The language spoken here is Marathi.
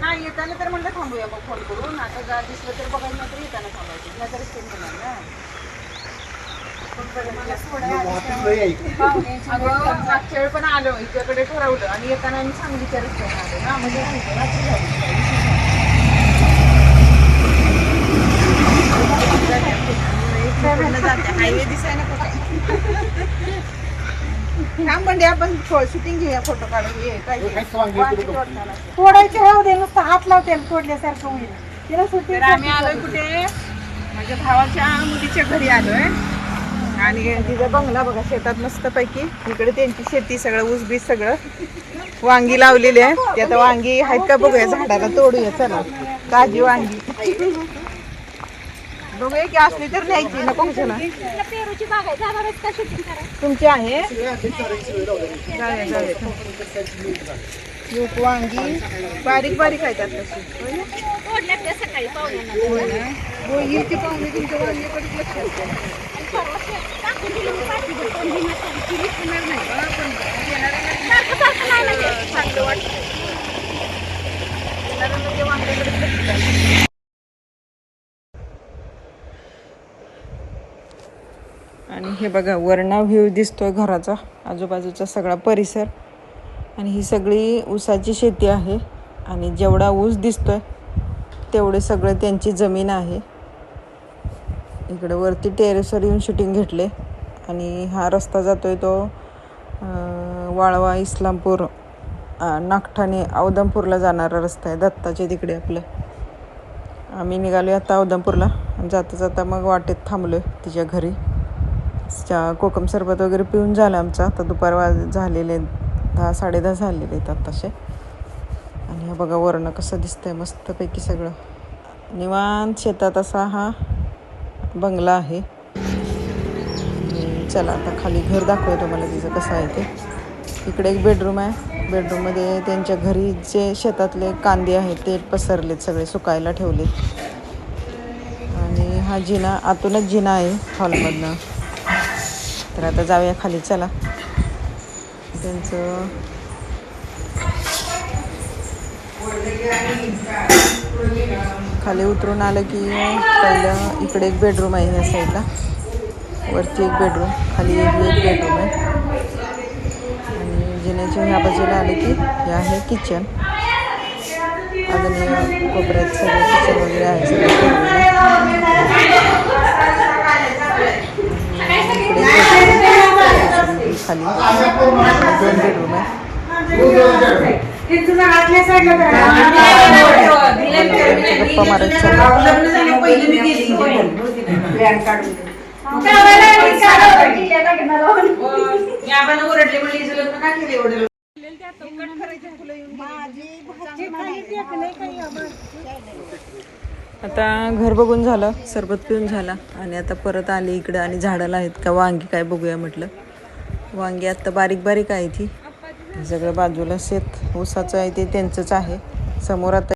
नाही येताना तर म्हणलं थांबूया मग फोन करून. आता जर दिसलं तर बघायला नाही तर येताना थांबायचं. नजरच चेंज होणार ना. मला सोडायला अगं मागच्या वेळी पण आलो. इकडे ठरवलं. आणि येताना मी सांगलीच्या रस्त्याने आलो ना. म्हणजे हायवे दिसाय नको काय थांब म्हणजे आपण शूटिंग घेऊया फोटो काढून. ये काय. तोडायचे राहू दे नुसतं हात लावते तोडल्यासारखं होईल. तिला सुट्टी तर आम्ही आलोय कुठे? माझ्या भावाच्या मुलीच्या घरी आलोय. आणि तिचा बंगला बघा शेतात मस्त पैकी इकडे त्यांची शेती सगळं ऊस बीस सगळं. वांगी लावलेली आहे. ते आता वांगी आहेत का बघूया झाडाला तोडूया चला. ताजी वांगी. बघूया की असली तर न्यायची नको कशाला पेरूची बाग आहे जाणार का शूटिंग करायला तुमची आहे. जाऊया जाऊया यूक वांगी बारीक बारीक आहेत आता तशी होय ना? तोडल्या त्या सकाळी पाहुण्यांना होय ना? गोळीची पाहुणे तुमच्या वांगीकडे लक्ष असतं. परवा शे- टाकून दिली मी पाठीवर, कोण घेणार नाही. तिने खाणार नाही. सारखं सारखं नाही. चांगलं वाटतं येणाऱ्यांना ते वांग्याकडेच लक्ष द्यायचं. आणि हे बघा वरणा व्ह्यू दिसतोय घराचा आजूबाजूचा सगळा परिसर. आणि ही सगळी ऊसाची शेती आहे आणि जेवढा ऊस दिसतोय तेवढे सगळं त्यांची जमीन आहे. इकडे वरती टेरेसवर येऊन शूटिंग घेतले. आणि हा रस्ता जातोय तो वाळवा इस्लामपूर नागठाणे औदमपूरला जाणारा रस्ता आहे. दत्ताच्या तिकडे आपलं. आम्ही निघालो आता औदमपूरला. जाता जाता मग वाटेत थांबलो आहे तिच्या घरी. चा कोकम सरबत वगैरे पिऊन झालं आमचं. आता दुपार वाज झालेले दहा साडेदहा झालेले आहेत आत्ताशे आणि हा बघा वर्ण कसं दिसतंय मस्तपैकी सगळं. निवांत शेतात असा हा बंगला आहे. आणि चला आता खाली घर दाखवतो तुम्हाला तिचं कसं आहे ते. इकडे एक बेडरूम आहे. बेडरूममध्ये त्यांच्या घरी जे शेतातले कांदे आहेत ते पसरलेत सगळे सुकायला ठेवलेत. आणि हा जिना आतूनच जिना आहे हॉलमधनं. तर आता जाऊया खाली चला. त्यांचं खाली उतरून आलं की पहिलं इकडे एक बेडरूम आहे ह्या साईडला वरती एक बेडरूम खाली एक एक बेडरूम आहे. आणि जिन्याच्या ह्या बाजूला आलं की हे आहे किचन अजून कोपऱ्यात सगळं किचन वगैरे आहे सगळं खाली. दोन आहे गप्पा मारत आता घर बघून झालं सरबत पिऊन झाला आणि आता परत आले इकडं आणि झाडाला आहेत का वांगी काय बघूया म्हटलं. वांगी आत्ता बारीक बारीक आहे ती. सगळं बाजूला शेत ऊसाचं आहे ते त्यांचंच आहे. समोर आता